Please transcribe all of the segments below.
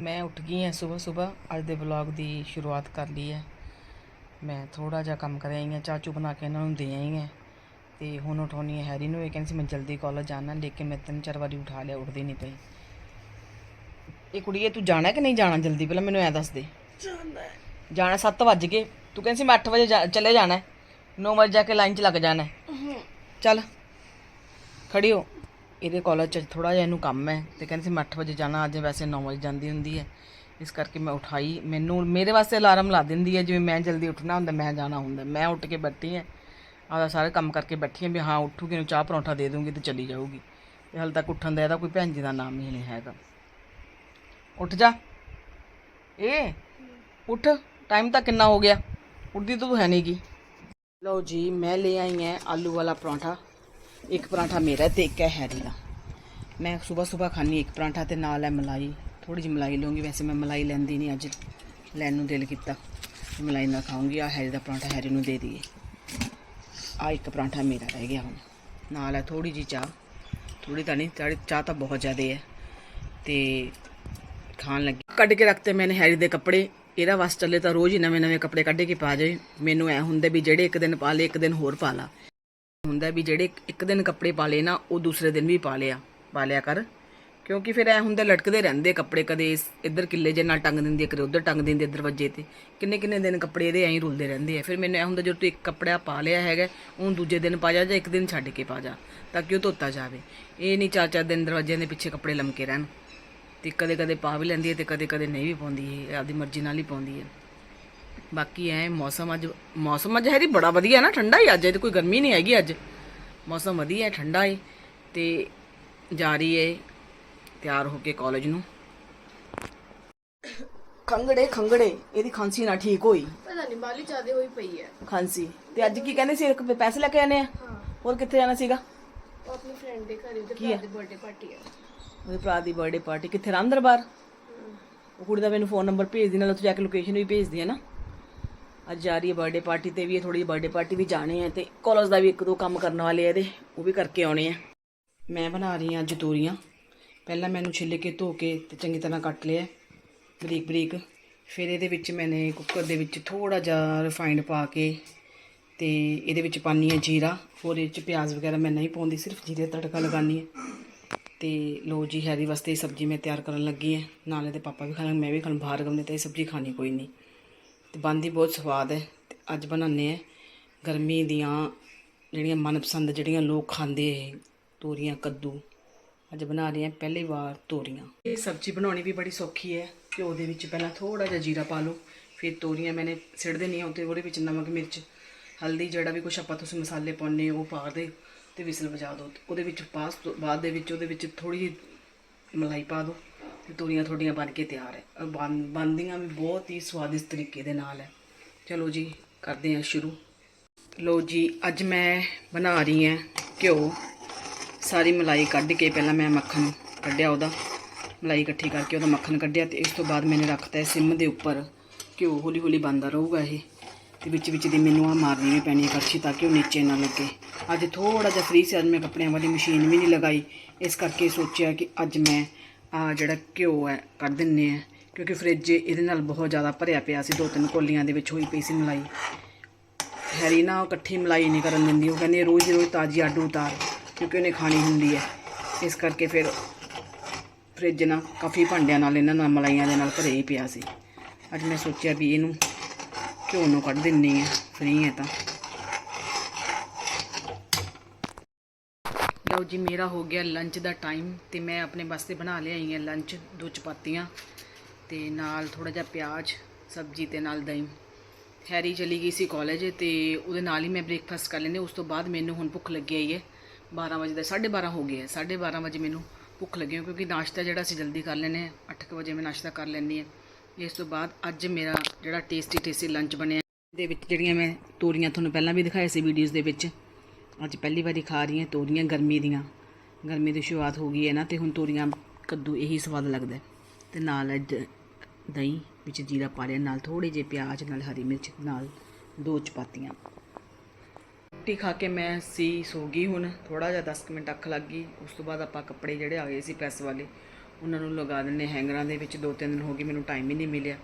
ਮੈਂ ਉੱਠ ਗਈ ਹਾਂ ਸਵੇਰ ਸਵੇਰ। ਅੱਜ ਦੇ ਵਲੌਗ ਦੀ ਸ਼ੁਰੂਆਤ ਕਰ ਲਈ ਹੈ। ਮੈਂ ਥੋੜਾ ਜਿਹਾ ਕੰਮ ਕਰ ਆਈ ਹਾਂ ਚਾਚੂ ਬਣਾ ਕੇ ਇਹਨਾਂ ਨੂੰ ਦੇ ਆਈ ਹਾਂ। ਤੇ ਹੁਣ ਉਠਾਉਣੀ ਹੈ ਹੈਰੀ ਨੂੰ ਇਹ ਕਹਿੰਦੀ ਸੀ ਮੈਂ ਜਲਦੀ ਕਾਲਜ ਜਾਣਾ ਲੇਕਿਨ ਮੈਂ ਤਿੰਨ ਚਾਰ ਵਾਰੀ ਉਠਾ ਲਿਆ ਉੱਠਦੀ ਨਹੀਂ ਪਈ। ਇਹ ਕੁੜੀਏ ਤੂੰ ਜਾਣਾ ਕਿ ਨਹੀਂ ਜਾਣਾ? ਜਲਦੀ ਪਹਿਲਾਂ ਮੈਨੂੰ ਐ ਦੱਸ ਦੇ। ਜਾਣਾ ਜਾਣਾ 7 ਵਜ ਗਏ। ਤੂੰ ਕਹਿੰਦੀ ਸੀ ਮੈਂ 8 ਵਜੇ ਚਲੇ ਜਾਣਾ 9 ਵਜੇ ਜਾ ਕੇ ਲਾਈਨ 'ਚ ਲੱਗ ਜਾਣਾ। ਚੱਲ ਖੜੀ ਹੋ। ਇਹਦੇ ਕਾਲਜ 'ਚ ਥੋੜਾ ਜਿਹਾ ਇਹਨੂੰ ਕੰਮ ਹੈ ਤੇ ਕਹਿੰਦੇ ਸੀ ਮੈਂ 8 ਵਜੇ ਜਾਣਾ, ਅੱਜ ਵੈਸੇ 9 ਵਜੇ ਜਾਂਦੀ ਹੁੰਦੀ ਹੈ। ਇਸ ਕਰਕੇ ਮੈਂ ਉਠਾਈ। ਮੈਨੂੰ, ਮੇਰੇ ਵਾਸਤੇ ਅਲਾਰਮ ਲਾ ਦਿੰਦੀ ਹੈ, ਜਿਵੇਂ ਮੈਂ ਜਲਦੀ ਉੱਠਣਾ ਹੁੰਦਾ, ਮੈਂ ਜਾਣਾ ਹੁੰਦਾ। ਮੈਂ ਉੱਠ ਕੇ ਬੈਠੀ ਹਾਂ, ਆਪਦਾ ਸਾਰੇ ਕੰਮ ਕਰਕੇ ਬੈਠੀ ਹਾਂ ਵੀ ਹਾਂ, ਉੱਠੂਗੀ ਨੂੰ ਚਾਹ ਪਰੌਂਠਾ ਦੇ ਦੂੰਗੀ ਤੇ ਚਲੀ ਜਾਊਗੀ। ਤੇ ਹਾਲੇ ਤੱਕ ਉੱਠਣ ਦਾ ਇਹਦਾ ਕੋਈ ਭੈਣ ਜੀ ਦਾ ਨਾਮ ਹੀ ਨਹੀਂ ਹੈਗਾ। ਉੱਠ ਜਾ। ਏ, ਉੱਠ। ਟਾਈਮ ਤਾਂ ਕਿੰਨਾ ਹੋ ਗਿਆ। ਉੱਠਦੀ ਤੂੰ ਹੈ ਨਹੀਂ ਗੀ। ਲਓ ਜੀ, ਮੈਂ ਲੈ ਆਈ ਹਾਂ ਆਲੂ ਵਾਲਾ ਪਰੌਂਠਾ। ਇੱਕ ਪਰਾਂਠਾ ਮੇਰਾ ਤੇ ਇੱਕ ਹੈ ਹੈਰੀ ਦਾ। ਮੈਂ ਸਵੇਰ ਸਵੇਰ ਖਾਣੀ ਇੱਕ ਪਰਾਂਠਾ ਤੇ ਨਾਲ ਹੈ ਮਲਾਈ। ਥੋੜੀ ਜਿਹੀ ਮਲਾਈ ਲਵਾਂਗੀ ਵੈਸੇ ਮੈਂ ਮਲਾਈ ਲੈਂਦੀ ਨਹੀਂ ਅੱਜ। ਲੈਣ ਨੂੰ ਦਿਲ ਕੀਤਾ। ਮਲਾਈ ਨਾਲ ਖਾਊਂਗੀ। ਆ ਹੈਰੀ ਦਾ ਪਰਾਂਠਾ ਹੈਰੀ ਨੂੰ ਦੇ ਦਈਏ। ਆ ਇੱਕ ਪਰਾਂਠਾ ਮੇਰਾ ਰਹਿ ਗਿਆ ਹੁਣ। ਨਾਲ ਹੈ ਥੋੜੀ ਜਿਹੀ ਚਾਹ। ਥੋੜੀ ਤਾਂ ਨਹੀਂ, ਚਾਹ ਤਾਂ ਬਹੁਤ ਜ਼ਿਆਦਾ ਹੈ। ਤੇ ਖਾਣ ਲੱਗੀ। ਕੱਢ ਕੇ ਰੱਖਤੇ ਮੈਨੇ ਹੈਰੀ ਦੇ ਕੱਪੜੇ। ਇਹਦਾ ਵਾਸਤੇ ਚੱਲੇ ਤਾਂ ਰੋਜ਼ ਹੀ ਨਵੇਂ ਨਵੇਂ ਕੱਪੜੇ ਕੱਢ ਕੇ ਪਾ ਜਾਏ ਮੈਨੂੰ ਐ ਹੁੰਦੇ ਵੀ ਜਿਹੜੇ ਇੱਕ ਦਿਨ ਪਾ ਲਏ ਇੱਕ ਦਿਨ ਹੋਰ ਪਾ ਲਾ। ਹੁੰਦਾ ਵੀ ਜਿਹੜੇ ਇੱਕ ਦਿਨ ਕੱਪੜੇ ਪਾ ਲਏ ਨਾ, ਉਹ ਦੂਸਰੇ ਦਿਨ ਵੀ ਪਾ ਲਿਆ ਪਾ ਲਿਆ ਕਰ। ਕਿਉਂਕਿ ਫਿਰ ਐ ਹੁੰਦਾ ਲਟਕਦੇ ਰਹਿੰਦੇ ਕੱਪੜੇ ਕਦੇ ਇਸ- ਇੱਧਰ ਕਿੱਲੇ ਜੇ ਨਾਲ ਟੰਗ ਦਿੰਦੀ ਹੈ ਕਦੇ ਉੱਧਰ ਟੰਗ ਦਿੰਦੀ ਦਰਵਾਜ਼ੇ ਤੇ। ਕਿੰਨੇ ਕਿੰਨੇ ਦਿਨ ਕੱਪੜੇ ਇਹਦੇ ਐਂ ਹੀ ਰੁਲਦੇ ਰਹਿੰਦੇ ਆ। ਫਿਰ ਮੈਨੂੰ ਐ ਹੁੰਦਾ ਜਦੋਂ ਤੂੰ ਇੱਕ ਕੱਪੜਾ ਪਾ ਲਿਆ ਹੈਗਾ, ਉਹਨੂੰ ਦੂਜੇ ਦਿਨ ਪਾ ਜਾ ਜਾਂ ਇੱਕ ਦਿਨ ਛੱਡ ਕੇ ਪਾ ਜਾ, ਤਾਂ ਕਿ ਉਹ ਧੋਤਾ ਜਾਵੇ। ਇਹ ਨਹੀਂ ਚਾਰ ਚਾਰ ਦਿਨ ਦਰਵਾਜ਼ਿਆਂ ਦੇ ਪਿੱਛੇ ਕੱਪੜੇ ਲਮਕੇ ਰਹਿਣ। ਤੇ ਕਦੇ ਕਦੇ ਪਾ ਵੀ ਲੈਂਦੀ ਹੈ ਤੇ ਕਦੇ ਕਦੇ ਨਹੀਂ ਵੀ ਪਾਉਂਦੀ, ਇਹ ਆਪਦੀ ਮਰਜ਼ੀ ਨਾਲ ਹੀ ਪਾਉਂਦੀ ਹੈ। ਬਾਕੀ ਐ ਮੌਸਮ ਅੱਜ ਮੌਸਮ ਅੱਜ ਹੈਰੀ ਬੜਾ ਵਧੀਆ ਨਾ ਠੰਡਾ ਹੀ ਅੱਜ ਇਹ ਕੋਈ ਗਰਮੀ ਨਹੀਂ ਹੈਗੀ ਅੱਜ। ਮੌਸਮ ਵਧੀਆ ਹੈ ਠੰਡਾ ਹੈ ਤੇ ਜਾ ਰਹੀ ਹੈ ਤਿਆਰ ਹੋ ਕੇ ਕਾਲਜ ਨੂੰ। ਖੰਗੜੇ ਖੰਗੜੇ ਇਹਦੀ ਖਾਂਸੀ ਨਾ ਠੀਕ ਹੋਈ। ਪਤਾ ਨਹੀਂ ਬਾਲੀ ਜ਼ਿਆਦਾ ਹੋਈ ਪਈ ਹੈ। ਖਾਂਸੀ ਤੇ ਅੱਜ ਕੀ ਕਹਿੰਦੇ ਸੀ ਇੱਕ ਪੈਸੇ ਲੈ ਕੇ ਆਨੇ ਆ? ਹੋਰ ਕਿੱਥੇ ਜਾਣਾ ਸੀਗਾ? ਉਹ ਆਪਣੀ ਫਰੈਂਡ ਦੇ ਘਰ ਉਹਦੇ ਭਰਾ ਦੀ ਬਰਥਡੇ ਪਾਰਟੀ ਹੈ ਉਹਦੇ ਭਰਾ ਦੀ ਬਰਥਡੇ ਪਾਰਟੀ ਕਿੱਥੇ ਰਾਮ ਦਰਬਾਰ ਉਹ ਕੁੜੀ ਦਾ ਮੈਨੂੰ ਫੋਨ ਨੰਬਰ ਭੇਜ ਦੀ ਨਾਲ ਉੱਥੇ ਜਾ ਕੇ ਲੋਕੇਸ਼ਨ ਵੀ ਭੇਜਦੀ ਹੈ ਨਾ। ਅੱਜ ਜਾ ਰਹੀ ਹੈ ਬਰਥਡੇ ਪਾਰਟੀ ਤੇ ਵੀ, ਇਹ ਥੋੜੀ ਬਰਥਡੇ ਪਾਰਟੀ ਵੀ ਜਾਣੇ ਆ ਤੇ ਕਾਲਜ ਦਾ ਵੀ ਇੱਕ ਦੋ ਕੰਮ ਕਰਨ ਵਾਲੇ ਆ ਇਹਦੇ, ਉਹ ਵੀ ਕਰਕੇ ਆਉਣੇ ਆ। ਮੈਂ ਬਣਾ ਰਹੀ ਹਾਂ ਅੱਜ ਤੋਰੀਆਂ। ਪਹਿਲਾਂ ਮੈਨੂੰ ਛਿੱਲ ਕੇ ਧੋ ਕੇ ਤੇ ਚੰਗੀ ਤਰ੍ਹਾਂ ਕੱਟ ਲਿਆ ਬਰੀਕ ਬਰੀਕ। ਫਿਰ ਇਹਦੇ ਵਿੱਚ ਮੈਨੇ ਕੁੱਕਰ ਦੇ ਵਿੱਚ ਥੋੜਾ ਜਿਹਾ ਰਿਫਾਈਨਡ ਪਾ ਕੇ ਤੇ ਇਹਦੇ ਵਿੱਚ ਪਾਨੀ ਹੈ ਜੀਰਾ। ਹੋਰ ਇਹ ਚ ਪਿਆਜ਼ ਵਗੈਰਾ ਮੈਂ ਨਹੀਂ ਪਾਉਂਦੀ, ਸਿਰਫ ਜੀਰੇ ਦਾ ਤੜਕਾ ਲਗਾਨੀ ਹੈ। ਤੇ ਲੋ ਜੀ, ਹੈਰੀ ਵਾਸਤੇ ਸਬਜ਼ੀ ਮੈਂ ਤਿਆਰ ਕਰਨ ਲੱਗੀ ਹੈ। ਨਾਲੇ ਇਹਦੇ ਪਾਪਾ ਵੀ ਖਾਣ ਮੈਂ ਵੀ ਖਾਣ, ਬਾਹਰ ਗਮਨੇ ਤੇ ਇਹ ਸਬਜ਼ੀ ਖਾਣੀ ਕੋਈ ਨਹੀਂ। ਤੇ ਬਣਦੀ ਬਹੁਤ ਸਵਾਦ ਹੈ ਤੇ ਅੱਜ ਬਣਾਉਂਦੇ ਆ ਗਰਮੀ ਦੀਆਂ ਜਿਹੜੀਆਂ ਮਨਪਸੰਦ ਜਿਹੜੀਆਂ ਲੋਕ ਖਾਂਦੇ ਹੈ ਤੋਰੀਆਂ, ਕੱਦੂ। ਅੱਜ ਬਣਾ ਰਹੇ ਹਾਂ ਪਹਿਲੀ ਵਾਰ ਤੋਰੀਆਂ। ਇਹ ਸਬਜ਼ੀ ਬਣਾਉਣੀ ਵੀ ਬੜੀ ਸੌਖੀ ਹੈ ਘਿਓ ਦੇ ਵਿੱਚ ਪਹਿਲਾਂ ਥੋੜਾ ਜਿਹਾ ਜੀਰਾ ਪਾ ਲਓ, ਫਿਰ ਤੋਰੀਆਂ ਮੈਨੇ ਸਿੜ ਦੇਣੀਆਂ ਉੱਤੇ ਉਹਦੇ ਵਿੱਚ ਨਮਕ, ਮਿਰਚ, ਹਲਦੀ ਜਿਹੜਾ ਵੀ ਕੁਛ ਆਪਾਂ ਤੁਸੀਂ ਮਸਾਲੇ ਪਾਉਣੇ ਉਹ ਪਾ ਦੇ ਤੇ ਵਿਸਲ ਵਜਾ ਦਿਓ ਉਹਦੇ ਵਿੱਚ ਪਾਸ ਬਾਅਦ ਦੇ ਵਿੱਚ ਉਹਦੇ ਵਿੱਚ ਥੋੜੀ ਜਿਹੀ ਮਲਾਈ ਪਾ ਦਿਓ ਤੋਰੀਆਂ ਤੁਹਾਡੀਆਂ ਬਣ ਕੇ ਤਿਆਰ ਹੈ। ਔਰ ਬਣ- ਬਣਦੀਆਂ ਵੀ ਬਹੁਤ ਹੀ ਸਵਾਦਿਸ਼ਟ ਤਰੀਕੇ ਦੇ ਨਾਲ ਹੈ। ਚਲੋ ਜੀ, ਕਰਦੇ ਹਾਂ ਸ਼ੁਰੂ। ਲੋ ਜੀ, ਅੱਜ ਮੈਂ ਬਣਾ ਰਹੀ ਹਾਂ ਘਿਓ। ਸਾਰੀ ਮਲਾਈ ਕੱਢ ਕੇ ਪਹਿਲਾਂ ਮੈਂ ਮੱਖਣ ਕੱਢਿਆ ਉਹਦਾ। ਮਲਾਈ ਇਕੱਠੀ ਕਰਕੇ ਉਹਦਾ ਮੱਖਣ ਕੱਢਿਆ ਤੇ ਇਸ ਤੋਂ ਬਾਅਦ ਮੈਨੇ ਰੱਖਤਾ ਹੈ ਸਿਮ ਦੇ ਉੱਪਰ। ਘਿਓ ਹੌਲੀ ਹੌਲੀ ਬੰਦਾ ਰਹੂਗਾ ਇਹ। ਤੇ ਵਿੱਚ ਵਿੱਚ ਦੀ ਮੈਨੂੰ ਆ ਮਾਰਨੀ ਵੀ ਪੈਣੀ ਹੈ ਕੜਛੀ ਤਾਂ ਕਿ ਉਹ ਨੀਚੇ ਨਾ ਲੱਗੇ। ਅੱਜ ਥੋੜਾ ਜਿਹਾ ਫ੍ਰੀ ਸੀ, ਅੱਜ ਮੈਂ ਕੱਪੜਿਆਂ ਵਾਲੀ ਮਸ਼ੀਨ ਵੀ ਨਹੀਂ ਲਗਾਈ। ਇਸ ਕਰਕੇ ਸੋਚਿਆ ਕਿ ਅੱਜ ਮੈਂ ਆ ਜਿਹੜਾ ਘਿਓ ਹੈ, ਕੱਢ ਦਿੰਨੇ ਆ, ਕਿਉਂਕਿ ਫ੍ਰਿਜ ਇਹਦੇ ਨਾਲ ਬਹੁਤ ਜ਼ਿਆਦਾ ਭਰਿਆ ਪਿਆ ਸੀ ਦੋ ਤਿੰਨ ਕੋਲੀਆਂ ਦੇ ਵਿੱਚ ਹੋਈ ਪਈ ਸੀ ਮਲਾਈ। ਹੈਰੀ ਨਾ ਉਹ ਇਕੱਠੀ ਮਲਾਈ ਨਹੀਂ ਕਰਨ ਦਿੰਦੀ, ਉਹ ਕਹਿੰਦੀ ਰੋਜ਼ ਰੋਜ਼ ਤਾਜ਼ੀ ਆਡੂ ਉਤਾਰ, ਕਿਉਂਕਿ ਉਹਨੇ ਖਾਣੀ ਹੁੰਦੀ ਹੈ। ਇਸ ਕਰਕੇ ਫਿਰ ਫ੍ਰਿਜ ਨਾ ਕਾਫੀ ਭਾਂਡਿਆਂ ਨਾਲ, ਇਹਨਾਂ ਨਾਲ, ਮਲਾਈਆਂ ਦੇ ਨਾਲ ਭਰੇ ਹੀ ਪਿਆ ਸੀ। ਅੱਜ ਮੈਂ ਸੋਚਿਆ ਵੀ ਇਹਨੂੰ ਘਿਓ ਨੂੰ ਕੱਢ ਦਿੰਨੀ ਆ, ਫ੍ਰੀ ਹੈ ਤਾਂ। ਲਓ ਜੀ, ਮੇਰਾ ਹੋ ਗਿਆ ਲੰਚ ਦਾ ਟਾਈਮ ਤੇ ਮੈਂ ਆਪਣੇ ਵਾਸਤੇ ਬਣਾ ਲਿਆਈ ਹਾਂ ਲੰਚ ਦੋ ਚਪਾਤੀਆਂ ਤੇ ਨਾਲ ਥੋੜਾ ਜਿਹਾ ਪਿਆਜ਼, ਸਬਜ਼ੀ ਤੇ ਨਾਲ ਦਹੀਂ। ਹੈਰੀ ਚਲੀ ਗਈ ਸੀ ਕਾਲਜ ਤੇ ਉਹਦੇ ਨਾਲ ਹੀ ਮੈਂ ਬ੍ਰੇਕਫਾਸਟ ਕਰ ਲੈਂਦੀ ਉਸ ਤੋਂ ਬਾਅਦ ਮੈਨੂੰ ਹੁਣ ਭੁੱਖ ਲੱਗੀ ਆਈ ਹੈ। 12 ਵਜੇ ਦਾ 12:30 ਹੋ ਗਏ ਹੈ। 12:30 ਵਜੇ ਮੈਨੂੰ ਭੁੱਖ ਲੱਗੀ ਹੈ ਕਿਉਂਕਿ ਨਾਸ਼ਤਾ ਜਿਹੜਾ ਅਸੀਂ ਜਲਦੀ ਕਰ ਲੈਂਦੇ ਹਾਂ। 8 ਵਜੇ ਮੈਂ ਨਾਸ਼ਤਾ ਕਰ ਲੈਂਦੀ ਹਾਂ। ਇਸ ਤੋਂ ਬਾਅਦ ਅੱਜ ਮੇਰਾ ਜਿਹੜਾ ਟੇਸਟੀ ਟੇਸਟੀ ਲੰਚ ਬਣਿਆ ਦੇ ਵਿੱਚ ਜਿਹੜੀਆਂ ਮੈਂ ਤੋਰੀਆਂ ਤੁਹਾਨੂੰ ਪਹਿਲਾਂ ਵੀ ਦਿਖਾਇਆ ਸੀ ਵੀਡੀਓਜ਼ ਦੇ ਵਿੱਚ ਅੱਜ ਪਹਿਲੀ ਵਾਰੀ ਖਾ ਰਹੀ ਹਾਂ ਤੋਰੀਆਂ ਗਰਮੀ ਦੀਆਂ। ਗਰਮੀ ਦੀ ਸ਼ੁਰੂਆਤ ਹੋ ਗਈ ਹੈ ਨਾ ਤੇ ਹੁਣ ਤੋਰੀਆਂ ਕੱਦੂ ਇਹੀ ਸਵਾਦ ਲੱਗਦਾ ਹੈ। ਤੇ ਨਾਲ ਦਹੀਂ ਵਿੱਚ ਜੀਰਾ ਪਾ ਲਿਆ, ਨਾਲ ਥੋੜੇ ਜਿਹੇ ਪਿਆਜ਼, ਨਾਲ ਹਰੀ ਮਿਰਚ, ਨਾਲ ਦੋ ਚਪਾਤੀਆਂ। ਰੋਟੀ ਖਾ ਕੇ ਮੈਂ ਸੀ, ਸੋ ਗਈ ਹੁਣ। ਥੋੜਾ ਜਿਹਾ 10 ਕੁ ਮਿੰਟ ਅੱਖ ਲੱਗ ਗਈ। ਉਸ ਤੋਂ ਬਾਅਦ ਆਪਾਂ ਕੱਪੜੇ ਜਿਹੜੇ ਆ ਗਏ ਸੀ ਪ੍ਰੈਸ ਵਾਲੇ, ਉਹਨਾਂ ਨੂੰ ਲਗਾ ਦਿੰਨੇ ਹੈਂਗਰਾਂ ਦੇ ਵਿੱਚ। ਦੋ ਤਿੰਨ ਦਿਨ ਹੋ ਗਏ, ਮੈਨੂੰ ਟਾਈਮ ਹੀ ਨਹੀਂ ਮਿਲਿਆ।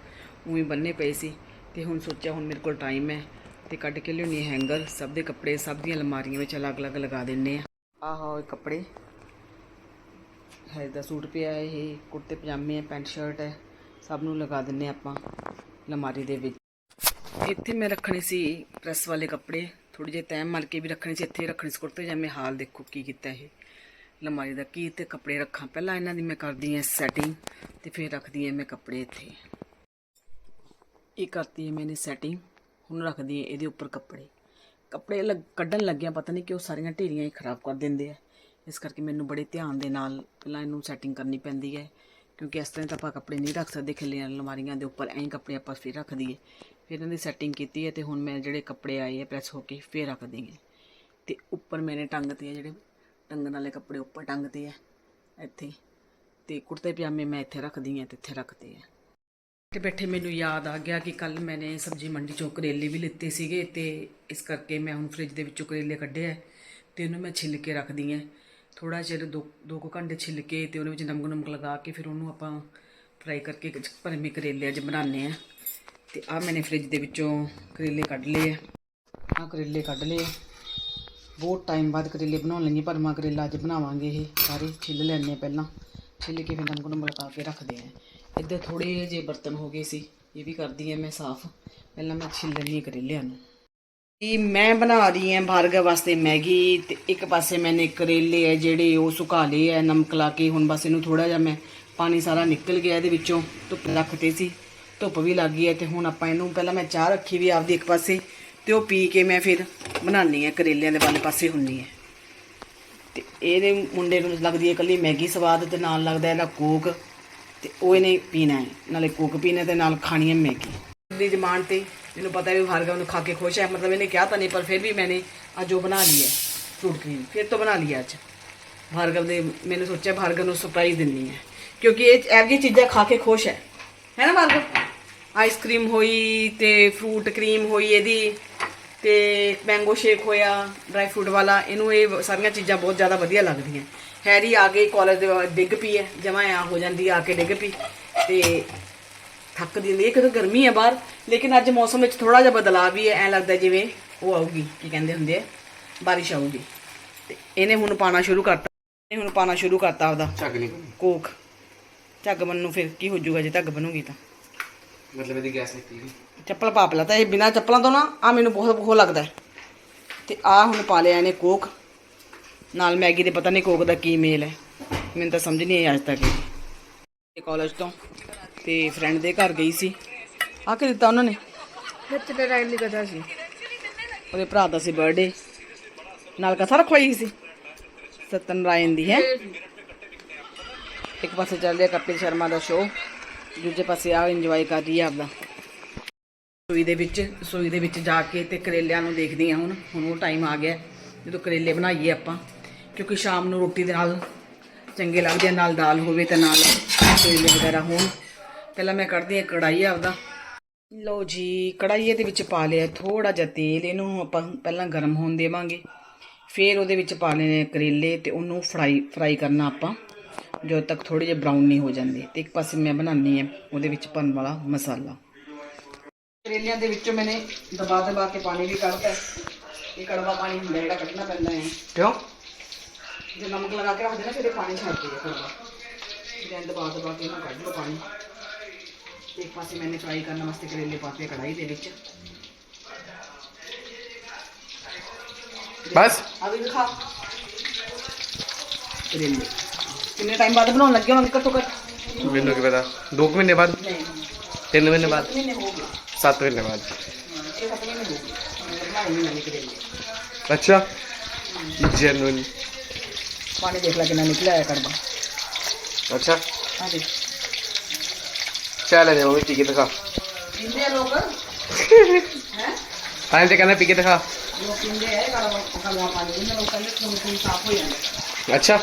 ਉਹੀ ਬੰਨੇ ਪਏ ਸੀ ਤੇ ਹੁਣ ਸੋਚਿਆ ਹੁਣ ਮੇਰੇ ਕੋਲ ਟਾਈਮ ਹੈ। ਤੇ ਕੱਢ ਕੇ ਲਿਆਉਣੀ ਹੈਂਗਰ ਸਭ ਦੇ ਕੱਪੜੇ, ਸਭ ਦੀਆਂ ਅਲਮਾਰੀਆਂ ਵਿੱਚ ਅਲੱਗ-ਅਲੱਗ ਲਗਾ ਦਿੰਨੇ ਆ ਆਹੋ ਇਹ ਕੱਪੜੇ। ਹੈ ਦਾ ਸੂਟ ਪਿਆ ਇਹ ਕੁੜਤੇ, ਪਜਾਮੇ ਹੈ, ਪੈਂਟ ਸ਼ਰਟ ਹੈ। ਸਭ ਨੂੰ ਲਗਾ ਦਿੰਨੇ ਆਪਾਂ ਅਲਮਾਰੀ ਦੇ ਵਿੱਚ। ਇੱਥੇ ਮੈਂ ਰੱਖਣੇ ਸੀ ਪ੍ਰੈਸ ਵਾਲੇ ਕੱਪੜੇ। ਥੋੜੇ ਜਿਹੇ ਤੈਅ ਮਾਰ ਕੇ ਵੀ ਰੱਖਣੇ ਸੀ। ਇੱਥੇ ਰੱਖਣੇ ਸੀ ਕੁੜਤੇ। ਜਾਂ ਮੈਂ ਹਾਲ ਦੇਖੋ ਕੀ ਕੀਤਾ ਇਹ। ਅਲਮਾਰੀ ਦਾ ਕੀ ਤੇ ਕੱਪੜੇ ਰੱਖਾਂ। ਪਹਿਲਾਂ ਇਹਨਾਂ ਦੀ ਮੈਂ ਕਰਦੀ ਹਾਂ ਸੈਟਿੰਗ ਤੇ ਫਿਰ ਰੱਖਦੀ ਹਾਂ ਮੈਂ ਕੱਪੜੇ ਇੱਥੇ। ਇਹ ਕਰਤੀ ਹੈ ਮੈਨੇ ਸੈਟਿੰਗ ਹੁਣ ਰੱਖਦੀ ਹਾਂ ਇਹਦੇ ਉੱਪਰ ਕੱਪੜੇ। ਕੱਪੜੇ ਲੱਗ- ਕੱਢਣ ਲੱਗਿਆ ਪਤਾ ਨਹੀਂ ਕਿ ਉਹ ਸਾਰੀਆਂ ਢੇਰੀਆਂ ਹੀ ਖਰਾਬ ਕਰ ਦਿੰਦੇ ਆ। ਇਸ ਕਰਕੇ ਮੈਨੂੰ ਬੜੇ ਧਿਆਨ ਦੇ ਨਾਲ ਪਹਿਲਾਂ ਇਹਨੂੰ ਸੈਟਿੰਗ ਕਰਨੀ ਪੈਂਦੀ ਹੈ, ਕਿਉਂਕਿ ਇਸ ਤਰ੍ਹਾਂ ਤਾਂ ਆਪਾਂ ਕੱਪੜੇ ਨਹੀਂ ਰੱਖ ਸਕਦੇ ਖਿਲੀਆਂ ਅਲਮਾਰੀਆਂ ਦੇ ਉੱਪਰ, ਐਂ ਕੱਪੜੇ ਆਪਾਂ ਫਿਰ ਰੱਖ ਦਈਏ। ਫਿਰ ਇਹਨਾਂ ਦੀ ਸੈਟਿੰਗ ਕੀਤੀ ਹੈ ਤੇ ਹੁਣ ਮੈਂ ਜਿਹੜੇ ਕੱਪੜੇ ਆਏ ਆ ਪ੍ਰੈਸ ਹੋ ਕੇ ਫਿਰ ਰੱਖ ਦਈਏ ਤੇ ਉੱਪਰ ਮੈंने ਟੰਗ ਤੇ ਆ ਜਿਹੜੇ ਟੰਗਣ ਵਾਲੇ ਕੱਪੜੇ, ਉੱਪਰ ਟੰਗ ਤੇ ਆ ਇੱਥੇ। ਤੇ ਕੁੜਤੇ ਪਜਾਮੇ ਮੈਂ ਇੱਥੇ ਰੱਖਦੀ ਆ ਤੇ ਇੱਥੇ ਰੱਖਦੇ ਆ। ਤੇ ਬੈਠੇ ਮੈਨੂੰ ਯਾਦ ਆ ਗਿਆ ਕਿ ਕੱਲ ਮੈंने ਸਬਜ਼ੀ ਮੰਡੀ ਚੋਂ ਕਰੇਲੇ ਵੀ ਲਿੱਤੇ ਸੀਗੇ ਤੇ ਇਸ ਕਰਕੇ ਮੈਂ ਹੁਣ ਫ੍ਰਿਜ ਦੇ ਵਿੱਚੋਂ ਕਰੇਲੇ ਕੱਢੇ ਆ ਤੇ ਉਹਨੂੰ ਮੈਂ ਛਿੱਲ ਕੇ ਰੱਖਦੀ ਆ ਥੋੜਾ ਚਿਰ ਦੋ ਦੋ ਕੁ ਘੰਟੇ ਛਿੱਲ ਕੇ ਤੇ ਉਹਦੇ ਵਿੱਚ ਨਮਕ ਨਮਕ ਲਗਾ ਕੇ ਫਿਰ ਉਹਨੂੰ ਆਪਾਂ ਫਰਾਈ ਕਰਕੇ ਭਰਮੇ ਕਰੇਲੇ ਅੱਜ ਬਣਾਉਂਦੇ ਆ ਤੇ ਆ ਮੈਨੇ ਫ੍ਰਿਜ ਦੇ ਵਿੱਚੋਂ ਕਰੇਲੇ ਕੱਢ ਲਏ ਆ। ਆ ਕਰੇਲੇ ਕੱਢ ਲਏ ਬਹੁਤ ਟਾਈਮ ਬਾਅਦ ਕਰੇਲੇ ਬਣਾਉਣ ਲੱਗੀ ਭਰਮਾ ਕਰੇਲਾ ਅੱਜ ਬਣਾਵਾਂਗੇ ਇਹ ਸਾਰੇ ਛਿੱਲ ਲੈਣੇ ਆ ਪਹਿਲਾਂ। ਛਿੱਲ ਕੇ ਫਿਰ ਨਮਕ ਨਮਕ ਲਗਾ ਕੇ ਰੱਖਦੇ ਆ ਇੱਧਰ ਥੋੜੇ ਜਿਹੇ ਬਰਤਨ ਹੋ ਗਏ ਸੀ, ਇਹ ਵੀ ਕਰਦੀ ਹਾਂ ਮੈਂ ਸਾਫ਼। ਪਹਿਲਾਂ ਮੈਂ ਛਿੱਲ ਲੈਣੀ ਕਰੇਲਿਆਂ ਨੂੰ। ਇਹ ਮੈਂ ਬਣਾ ਰਹੀ ਹਾਂ ਭਾਰਗਵ ਵਾਸਤੇ ਮੈਗੀ ਤੇ ਇੱਕ ਪਾਸੇ ਮੈਨੇ ਕਰੇਲੇ ਹੈ ਜਿਹੜੇ ਉਹ ਸੁਕਾ ਲਏ ਹੈ ਨਮਕ ਲਾ ਕੇ। ਹੁਣ ਬਸ ਇਹਨੂੰ ਥੋੜਾ ਜਿਹਾ ਮੈਂ ਪਾਣੀ ਸਾਰਾ ਨਿਕਲ ਗਿਆ ਇਹਦੇ ਵਿੱਚੋਂ। ਧੁੱਪ ਰੱਖਤੇ ਸੀ, ਧੁੱਪ ਵੀ ਲੱਗ ਗਈ ਹੈ ਤੇ ਹੁਣ ਆਪਾਂ ਇਹਨੂੰ ਪਹਿਲਾਂ ਮੈਂ ਚਾਹ ਰੱਖੀ ਵੀ ਆਪਦੀ ਇੱਕ ਪਾਸੇ ਤੇ ਉਹ ਪੀ ਕੇ ਮੈਂ ਫਿਰ ਬਣਾਉਣੀ ਹੈ ਕਰੇਲਿਆਂ ਦੇ ਵਾਲੇ ਪਾਸੇ ਹੁੰਨੀ ਹੈ। ਤੇ ਇਹਦੇ ਮੁੰਡੇ ਨੂੰ ਲੱਗਦੀ ਹੈ ਇਕੱਲੀ ਮੈਗੀ ਸਵਾਦ ਤੇ ਨਾਲ ਲੱਗਦਾ ਇਹਦਾ ਕੋਕ। ਤੇ ਉਹ ਇਹਨੇ ਪੀਣਾ ਹੈ। ਨਾਲੇ ਕੋਕ ਪੀਣਾ ਤੇ ਨਾਲ ਖਾਣੀ ਹੈ ਮੈਗੀ। ਦੀ ਡਿਮਾਂਡ ਤੇ ਮੈਨੂੰ ਪਤਾ ਹੈ ਵੀ ਭਾਰਗਵ ਨੂੰ ਖਾ ਕੇ ਖੁਸ਼ ਹੈ। ਮਤਲਬ ਇਹਨੇ ਕਿਹਾ ਤਾਂ ਨਹੀਂ, ਪਰ ਫਿਰ ਵੀ ਮੈंने ਅੱਜ ਉਹ ਬਣਾ ਲਈ ਹੈ ਫਰੂਟ ਕਰੀਮ ਫਿਰ ਤੋਂ ਬਣਾ ਲਿਆ ਅੱਜ। ਭਾਰਗਵ ਦੇ ਮੈंने ਸੋਚਿਆ ਭਾਰਗਵ ਨੂੰ ਸਰਪ੍ਰਾਈਜ਼ ਦਿੰਨੀ ਹੈ। ਕਿਉਂਕਿ ਇਹ ਇਹੋ ਜਿਹੀ ਚੀਜ਼ਾਂ ਖਾ ਕੇ ਖੁਸ਼ ਹੈ। ਹੈ ਨਾ ਭਾਰਗਵ ਆਈਸਕ੍ਰੀਮ ਹੋਈ ਤੇ ਫਰੂਟ ਕਰੀਮ ਹੋਈ ਇਹਦੀ ਤੇ ਮੈਂਗੋ ਸ਼ੇਕ ਹੋਇਆ ਡਰਾਈ ਫਰੂਟ ਵਾਲਾ, ਇਹਨੂੰ ਇਹ ਸਾਰੀਆਂ ਚੀਜ਼ਾਂ ਬਹੁਤ ਜ਼ਿਆਦਾ ਵਧੀਆ ਲੱਗਦੀਆਂ। ਹੈਰੀ ਆ ਗਈ ਕਾਲਜ ਦੇ ਡਿੱਗ ਪਈ ਹੈ ਜਮਾ ਆ ਹੋ ਜਾਂਦੀ ਆ ਕੇ ਡਿੱਗ ਪਈ ਤੇ ਥੱਕਦੀ ਹੁੰਦੀ ਹੈ ਕਿਉਂਕਿ ਗਰਮੀ ਹੈ ਬਾਹਰ ਲੇਕਿਨ ਅੱਜ ਮੌਸਮ ਵਿੱਚ ਥੋੜਾ ਜਿਹਾ ਬਦਲਾਅ ਵੀ ਹੈ ਐ ਲੱਗਦਾ ਜਿਵੇਂ ਉਹ ਆਊਗੀ ਕੀ ਕਹਿੰਦੇ ਹੁੰਦੇ ਆ ਬਾਰਿਸ਼ ਆਊਗੀ। ਤੇ ਇਹਨੇ ਹੁਣ ਪਾਣਾ ਸ਼ੁਰੂ ਕਰਤਾ ਇਹਨੇ ਹੁਣ ਪਾਣਾ ਸ਼ੁਰੂ ਕਰਤਾ ਉਹਦਾ ਝੱਗ ਨਹੀਂ ਕੋਕ। ਝੱਗ ਬਣ ਨੂੰ ਫਿਰ ਕੀ ਹੋ ਜਾਊਗਾ ਜੇ ਝੱਗ ਬਣੂਗੀ ਤਾਂ। ਮਤਲਬ ਇਹਦੀ ਗੈਸ ਨਿਕਲੀ ਚੱਪਲ ਪਾ ਪਲਾ ਤਾਂ ਇਹ ਬਿਨਾ ਚੱਪਲਾਂ ਤੋਂ ਨਾ ਆ ਮੈਨੂੰ ਬਹੁਤ ਬਹੁਤ ਲੱਗਦਾ। ਤੇ ਆ ਹੁਣ ਪਾ ਲਿਆ ਇਹਨੇ ਕੋਕ। ਨਾਲ ਮੈਗੀ ਦੇ ਪਤਾ ਨਹੀਂ ਕੋਕ ਦਾ ਕੀ ਮੇਲ ਹੈ। ਮੈਨੂੰ ਤਾਂ ਸਮਝ ਨਹੀਂ ਆਈ ਅੱਜ ਤੱਕ। ਇਹ ਕਾਲਜ ਤੋਂ ਤੇ ਫਰੈਂਡ ਦੇ ਘਰ ਗਈ ਸੀ। ਆ ਕੇ ਦਿੱਤਾ ਉਹਨਾਂ ਨੇ। ਬੱਚੇ ਦਾ ਰਾਈਡ ਨਹੀਂ ਕਰਦਾ ਸੀ। ਉਹਦੇ ਭਰਾ ਦਾ ਸੀ ਬਰਥਡੇ ਨਾਲ ਕਥਾ ਰਖਵਾਈ ਸੀ। ਸਤਨਰਾਇਣ ਦੀ ਹੈ? ਇੱਕ ਪਾਸੇ ਚੱਲ ਰਿਹਾ ਕਪਿਲ ਸ਼ਰਮਾ ਦਾ ਸ਼ੋਅ ਦੂਜੇ ਪਾਸੇ ਆ ਇੰਜੋਏ ਕਰ ਰਹੀ ਹੈ ਆਪਦਾ। ਸੋਈ ਦੇ ਵਿੱਚ ਸੋਈ ਦੇ ਵਿੱਚ ਜਾ ਕੇ ਤੇ ਕਰੇਲਿਆਂ ਨੂੰ ਦੇਖਦੀ ਆ ਹੁਣ। ਹੁਣ ਉਹ ਟਾਈਮ ਆ ਗਿਆ। ਜਦੋਂ ਕਰੇਲੇ ਬਣਾਈਏ ਆਪਾਂ। ਕਿਉਂਕਿ ਸ਼ਾਮ ਨੂੰ ਰੋਟੀ ਦੇ ਨਾਲ ਚੰਗੇ ਲੱਗਦੇ ਆ, ਨਾਲ ਦਾਲ ਹੋਵੇ ਤੇ ਨਾਲ ਕਰੇਲੇ ਵਗੈਰਾ ਹੋਣ। ਪਹਿਲਾਂ ਮੈਂ ਕੱਢਦੀ ਆ ਕੜਾਈ ਆਪਦਾ। ਲਓ ਜੀ ਕੜਾਈਏ ਦੇ ਵਿੱਚ ਪਾ ਲਿਆ ਥੋੜਾ ਜਿਹਾ ਤੇਲ, ਇਹਨੂੰ ਆਪਾਂ ਪਹਿਲਾਂ ਗਰਮ ਹੋਣ ਦੇਵਾਂਗੇ। ਫਿਰ ਉਹਦੇ ਵਿੱਚ ਪਾ ਲੈਣੇ ਕਰੇਲੇ ਤੇ ਉਹਨੂੰ ਫਰਾਈ ਫਰਾਈ ਕਰਨਾ ਆਪਾਂ। ਜਦੋਂ ਤੱਕ ਥੋੜੇ ਜਿਹਾ ਬਰਾਊਨ ਨਹੀਂ ਹੋ ਜਾਂਦੇ। ਤੇ ਇੱਕ ਪਾਸੇ ਮੈਂ ਬਣਾਉਣੀ ਹੈ ਉਹਦੇ ਵਿੱਚ ਭਰਨ ਵਾਲਾ ਮਸਾਲਾ। ਕਰੇਲਿਆਂ ਦੇ ਵਿੱਚੋਂ ਮੈਨੇ ਦਬਾ ਦਬਾ ਕੇ ਪਾਣੀ ਵੀ ਕੱਢਤਾ। ਹੈ। ਇਹ ਕੜਵਾ ਪਾਣੀ ਹੁੰਦਾ ਜਿਹੜਾ ਕੱਢਣਾ ਪੈਂਦਾ ਹੈ। ਕਿਉਂ? ਜੇ ਨਮਕ ਲਗਾ ਕੇ ਰੱਖਦੇ ਨਾ ਫਿਰ ਇਹ ਪਾਣੀ ਛੱਡਦੇ ਆ ਕੜਵਾ ਫਿਰ ਦਬਾ ਦਬਾ ਕੇ ਨਾ ਕੱਢ ਲਓ ਪਾਣੀ ਤੇ ਇੱਕ ਪਾਸੇ ਮੈंने ਫਰਾਈ ਕਰਨ ਵਾਸਤੇ ਕਰੇਲੇ ਪਾਤੇ ਕੜਾਈ ਦੇ ਵਿੱਚ ਬਸ ਆ ਵੀ ਦਿਖਾ ਕਰੇਲੇ ਕਿੰਨੇ ਟਾਈਮ ਬਾਅਦ ਬਣਾਉਣ ਲੱਗੇ ਹੋਣਗੇ ਘੱਟੋ ਘੱਟ ਮੈਨੂੰ ਕੀ ਪਤਾ 2 ਮਹੀਨੇ ਬਾਅਦ ਨਹੀਂ 3 ਮਹੀਨੇ ਬਾਅਦ ਮਹੀਨੇ ਹੋ ਗਏ 7 ਮਹੀਨੇ ਬਾਅਦ ਇਹ ਸੱਤ ਮਹੀਨੇ ਹੋ ਗਏ ਮੈਂ ਬਣਾਏ ਨਹੀਂ ਨਵੇਂ ਕਰੇਲੇ ਅੱਛਾ ਜੈਨੂਨ ਪਾਣੀ ਦੇਖ ਲੈ ਕਿੰਨਾ ਨਿਕਲਿਆ ਆਇਆ ਕੜਵਾ ਅੱਛਾ। ਹਾਂ ਜੀ ਚੱਲ ਲੈ ਮੰਮੀ ਪੀ ਕੇ ਦਿਖਾ। ਪੀਂਦੇ ਆ ਲੋਕ? ਹੈ? ਪਾਣੀ ਤੇ ਕਹਿੰਦਾ ਪੀ ਕੇ ਦਿਖਾ। ਲੋਕ ਪੀਂਦੇ ਆ ਕੜਵਾ ਕੜਵਾ ਪਾਣੀ ਇਹਨਾਂ ਲੋਕਾਂ ਦੇ ਖੂਨ ਖੂਨ ਸਾਫ਼ ਹੋ ਜਾਂਦਾ। ਅੱਛਾ।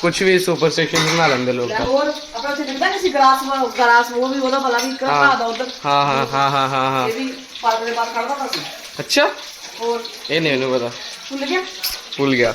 ਕੁਝ ਵੀ ਸੁਪਰਸਟੀਸ਼ਨ ਬਣਾ ਲੈਂਦੇ ਲੋਕ। ਤਾਂ ਹੋਰ ਆਪਣਾ ਉੱਥੇ ਦਿਖਦਾ ਨਹੀਂ ਸੀ ਗਲਾਸ ਵਾ- ਗਲਾਸ ਉਹ ਵੀ ਉਹਦਾ ਭਲਾ ਵੀ ਘਾ ਦਾ ਉਧਰ। ਹਾਂ ਹਾਂ ਹਾਂ ਹਾਂ ਹਾਂ ਹਾਂ। ਇਹ ਵੀ ਪਾਰਕ ਦੇ ਬਾਹਰ ਖੜਦਾ ਤਾ ਸੀ। ਅੱਛਾ। ਹੋਰ? ਇਹ ਨਹੀਂ ਮੈਨੂੰ ਪਤਾ। ਭੁੱਲ ਗਿਆ? ਭੁੱਲ ਗਿਆ।